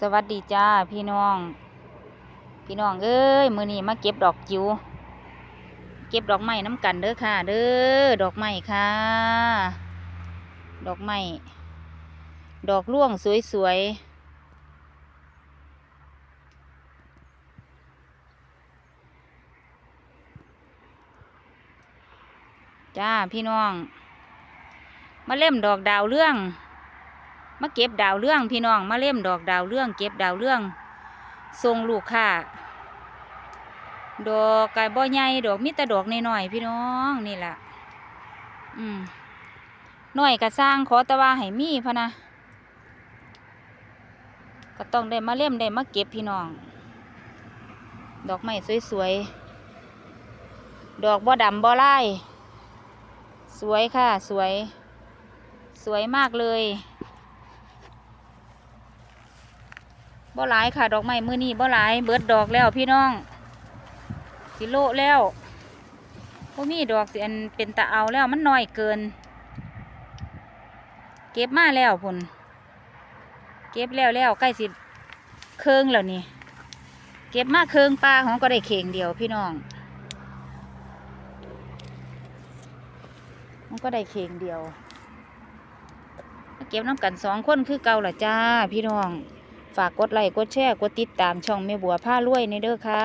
สวัสดีจ้าพี่น้อง พี่น้องเอ้ยมือนี้มาเก็บดอกจิ๋วเก็บดอกไม้น้ำกันเด้อค่ะ เด้อดอกไม้ค่ะ ดอกไม้ดอกร่วงสวยๆจ้าพี่น้อง มาเล่มดอกดาวเรื่อง มาเก็บดาวเรื่องพี่น้องมาเล่มดอกดาวเรื่อง เก็บดาวเรื่องส่งลูกค้าดอกกายบ่ใหญ่ดอกมิต่ดอกน้อยๆพี่น้องนี่แหละอืมน้อยก็สร้างขอต่ว่าให้มีพะนะก็ต้องได้มาเล่มได้มาเก็บพี่น้อง ดอกไม้สวยๆ ดอกบ่ดำบ่ไล่สวยค่ะ สวย สวยมากเลย บ่หลายค่ะ ดอกไม้มือนี้บ่หลาย เบิดดอกแล้วพี่น้องสิโลแล้วบ่มีดอกสิอันเป็นตะเอาแล้วมันน้อยเกิน เก็บมาแล้วพุ่นเก็บแล้วแล้วใกล้สิเคืองแล้วนี่เก็บมาเคืองปลาของก็ได้เข่งเดียวพี่น้องมันก็ได้เข่งเดียวเก็บน้ำกันสองคนคือเก่าละจ้าพี่น้อง ฝากกดไลค์กดแชร์กดติดตามช่องแม่บัวผ้ารวยในเด้อค่ะ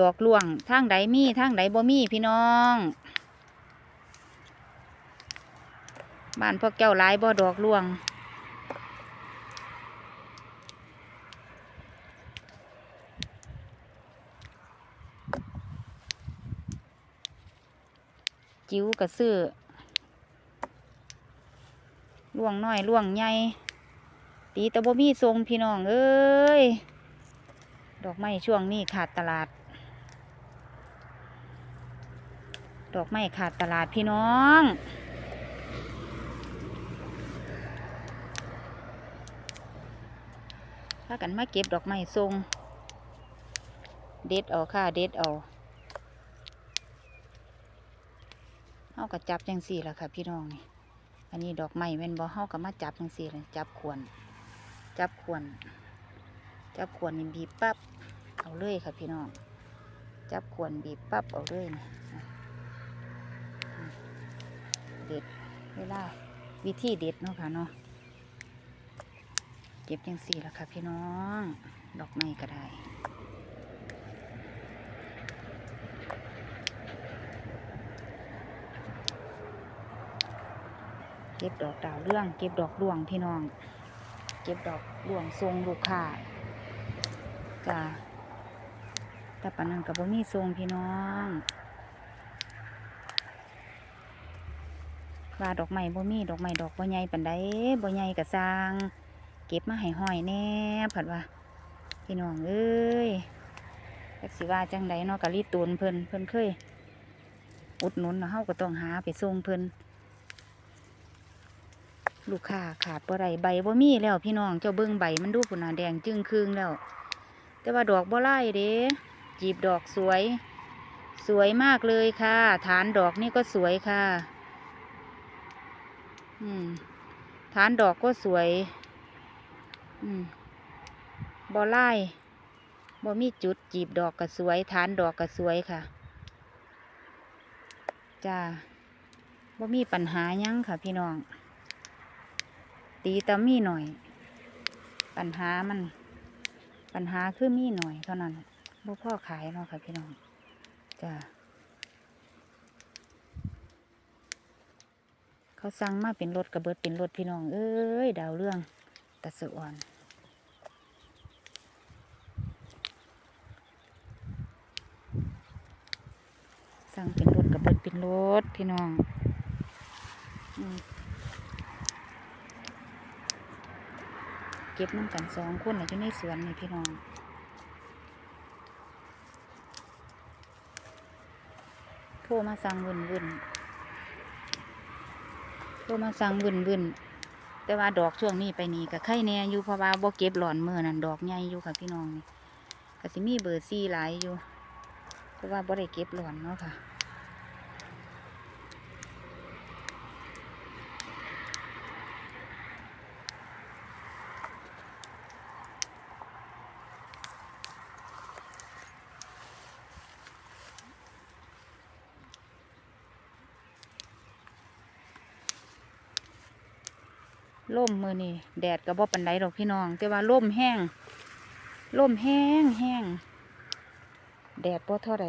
ดอกลวงทางใดมีทางใดบ่มีพี่น้องบ้านพวกเจ้าหลายบ่ดอกลวงจิ๋วกระซื้อล่วงน้อยล่วงใหญ่ ตีตะบ่มีทรงพี่น้องเอ้ย ดอกไม้ช่วงนี้ขาดตลาด ดอกไม้ขาดตลาดพี่น้องถ้ากันมาเก็บดอกไม้ทรง เด็ดเอาค่ะเด็ดเอาเอากระจับจังสี่ละค่ะ พี่น้องนี่ อันนี้ดอกไม้แม่นบ่เฮาก็มาจับจังซี่เลยจับขวน จับขวน จับขวนนี่บีบปั๊บเอาเลยค่ะพี่น้อง จับขวนบีบปั๊บเอาเลยนี่เด็ดเวลาวิธีเด็ดเนาะค่ะเนาะเก็บจังสี่และค่ะพี่น้อง ดอกไม้ก็ได้เก็บดอกดาวเรื่อง เก็บดอกดวงพี่น้อง เก็บดอกดวงทรงลูกค้าจ้าแต่ปานันกับบ่มีทรงพี่น้องว่าดอกไม้บ่มีดอกไม้ดอกบ่ใหญ่ปานใดบ่ใหญ่ก็สร้าง เก็บมาให้ห้อยแน่ผัดว่าพี่น้องเอ้ยจักสิว่าจังใดเนาะกะรีตูนเพิ่นเพิ่นเคยอุดหนุนเนาะเฮาก็ต้องหาไปส่งเพิ่น ลูกค้าขาดบ่ได้ใบบ่มีแล้วพี่น้องเจ้าเบิ่งใบมันดูพุ่นน่ะแดงจึงครึ่งแล้ว แต่ว่าดอกบ่ไล่เด้จีบดอกสวย สวยมากเลยค่ะ ฐานดอกนี่ก็สวยค่ะ อืมฐานดอกก็สวย อืมบ่ไล่บ่มีจุดจีบดอกก็สวย ฐานดอกก็สวยค่ะจ้าบ่มีปัญหายังค่ะพี่น้อง ตีแตะมีหน่อย ปัญหามัน ปัญหาคือมีหน่อยเท่านั้นบ่พ่อขายเนาะค่ะพี่น้องจ้าเขาสั่งมาเป็นรถกระเบิดเป็นรถพี่น้อง เอ้ย ดาวเรื่องตะสอ่อนสั่งเป็นรถกระเบิดเป็นรถพี่น้องอืม เก็บน้ำกันสองคนอยู่ในสวนนี่พี่น้องโทรมาสั่งวุ่นวุ่นโทรมาสั่งวุ่นวุ่นแต่ว่าดอกช่วงนี้ไปนี่ก็ไข่แน่อยู่เพราะว่าบ่เก็บหลอนเมื่อนั่นดอกใหญ่อยู่ค่ะพี่น้องนี่ก็สิมีเบอร์ซี่หลายอยู่เพราะว่าบ่ได้เก็บหลอนเนาะค่ะ ล่มมือนี่แดดก็บ่ปันไดดอกพี่น้อง แต่ว่าล่มแห้งล่มแห้งแห้งแดดบ่เท่าไร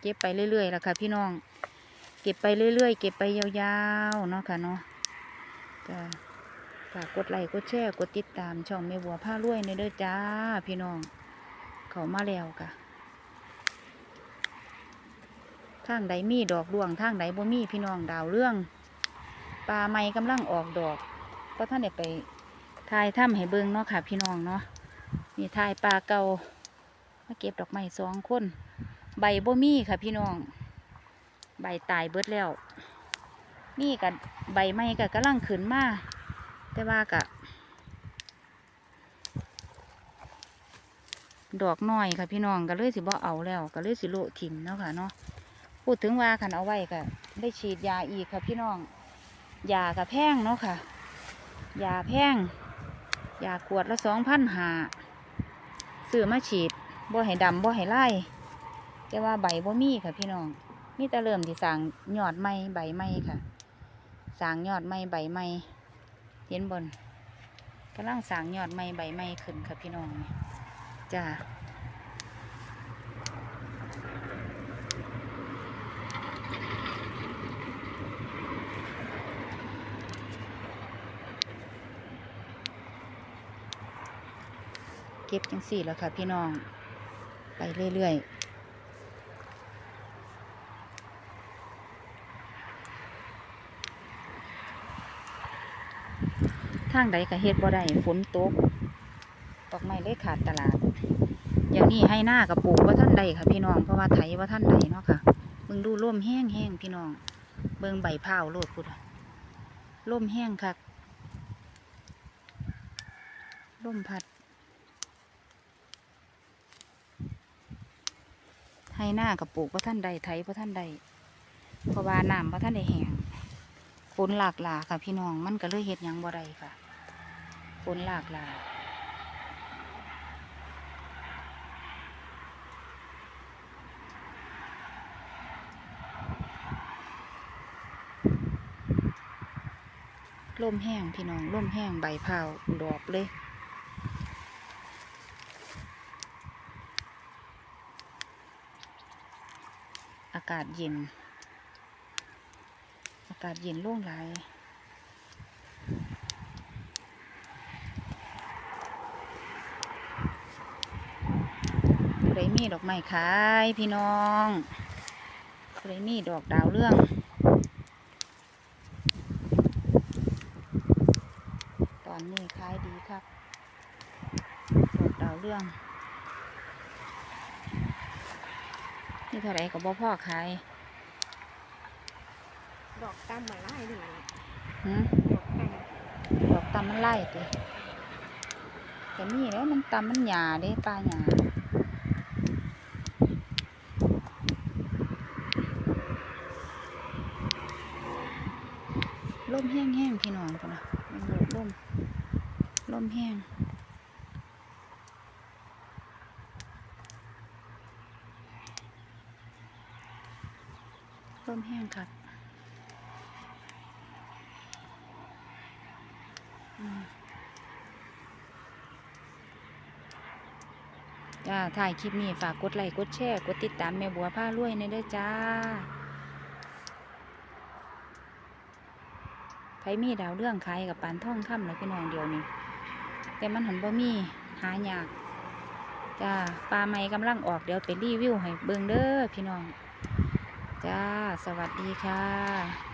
เก็บไปเรื่อยๆล่ะค่ะพี่น้อง เก็บไปเรื่อยๆ เก็บไปยาวๆเนาะค่ะเนาะจ้าฝากกดไลค์กดแชร์กดติดตามช่องแม่บัวผ้ารวยในเด้อจ้า พี่น้อง เขามาแล้วค่ะ ทางใดมีดอกดวงทางใดบ่มีพี่น้องดาวเรื่องปลาไม้กำลังออกดอกก็ท่านได้ไปทายถ้ำให้เบิ่งเนาะค่ะพี่น้องเนาะมีทายปลาเก่ามาเก็บดอกไม้สองคนใบบ่มีค่ะพี่น้อง ใบตายเบิดแล้วนี่กับใบไม้กับกำลังขึ้นมาแต่ว่ากับดอกน้อยค่ะพี่น้องก็เลยสิบ่เอาแล้วก็เลยสิโลถิ่มเนาะค่ะเนาะ พูดถึงว่าขันเอาไว้ก็ได้ฉีดยาอีกค่ะพี่น้อง ยากับแพงเนาะค่ะ ยาแพง ยาขวดละสองพันหาซื้อมาฉีดบ่ให้ดำบ่ให้ไล่แต่ว่าใบบ่มีค่ะพี่น้องมีแต่เริ่มที่สางยอดไม้ใบไม้ค่ะ สางยอดไม้ใบไม้เห็นบนกำลังสางยอดไม้ใบไม้ขึ้นค่ะพี่น้องจ้า เก็บจังสี่แล้วค่ะ พี่น้อง ไปเรื่อยๆทางใดก็เฮ็ดบ่ได้ฝนตกดอกไม้เลยขาดตลาดเดี๋ยวนี้ให้หน้ากับปลูกว่าท่านใดค่ะพี่น้องเพราะว่าไถว่าท่านใดเนาะค่ะเบิ่งดูร่มแห้งแห้งๆพี่น้อง เบิ่งใบเผาโลดพุดอะร่มแห้งคักร่มพัด ให้หน้ากับปลูกว่าท่านใดไถว่าท่านใดเพราะว่าน้ำว่าท่านใดแห้งฝนหลากหลาค่ะพี่น้องมันก็เลยเฮ็ดหยังบ่ได้ค่ะฝนหลากหลาลมแห้งพี่น้องลมแห้งใบเผาดอกเลยากาศเย็น อากาศเย็นล่งไหลายผู้ใดมีดอกไม้ขายพี่น้องผู้ใดมีดอกดาวเรื่องตอนนี้ขายดีครับดอกดาวเรื่อง นี่เท่าไรก็บ่พ่อขาย ดอกตั้มมาไล่หนึ่งหืมดอกตั้มดอกตำมันไล่ติแต่นี่แหล้วมันตำมันหยาเด้ปลาหยาล่มแห้งๆพี่น้องกันนะมันโดดล่มล่มแห้ง ล่มแห้งค่ะจ้าถ่ายคลิปนี้ฝากกดไลค์กดแชร์กดติดตามแม่บัวผ้ารวยในด้อจ้าไผมีดาวเรื่องขายกับปานท่องคำเลยพี่น้องเดียวนี่แต่มันหันบ่มีหายากจ้าปลาไม้กำลังออกเดี๋ยวไปรีวิวให้เบิ่งเด้อพี่น้อง จ้า สวัสดีค่ะ